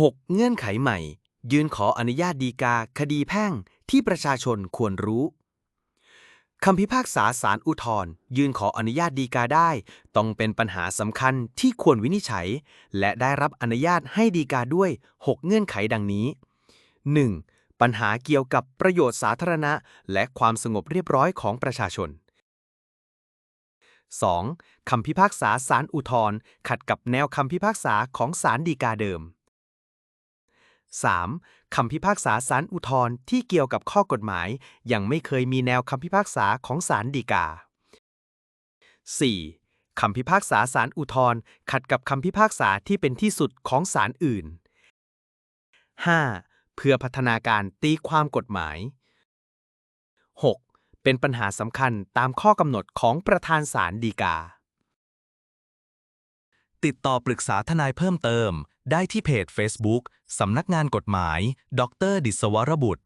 6. เงื่อนไขใหม่ ยื่นขออนุญาตฎีกา คดีแพ่งที่ประชาชนควรรู้คำพิพากษาศาลอุทธรยื่นขออนุญาตฎีกาได้ ต้องเป็นปัญหาสำคัญที่ควรวินิจฉัย และได้รับอนุญาตให้ฎีกาด้วย 6 เงื่อนไขดังนี้ 1. ปัญหาเกี่ยวกับประโยชน์สาธารณะ และความสงบเรียบร้อยของประชาชน 2. คำพิพากษาศาลอุทธรขัดกับแนวคำพิพากษาของศาลฎีกาเดิม 3. คำพิพากษาศาลอุทธรณ์ที่เกี่ยวกับข้อกฎหมาย ยังไม่เคยมีแนวคำพิพากษาของศาลฎีกา 4. คำพิพากษาศาลอุทธรณ์ขัดกับคำพิพากษาที่เป็นที่สุดของศาลอื่น 5. เพื่อพัฒนาการตีความกฎหมาย 6. เป็นปัญหาสำคัญตามข้อกำหนดของประธานศาลฎีกา ติดต่อปรึกษาทนายเพิ่มเติม ได้ที่เพจ Facebook สำนักงานกฎหมาย ดร ดิศวรบุตร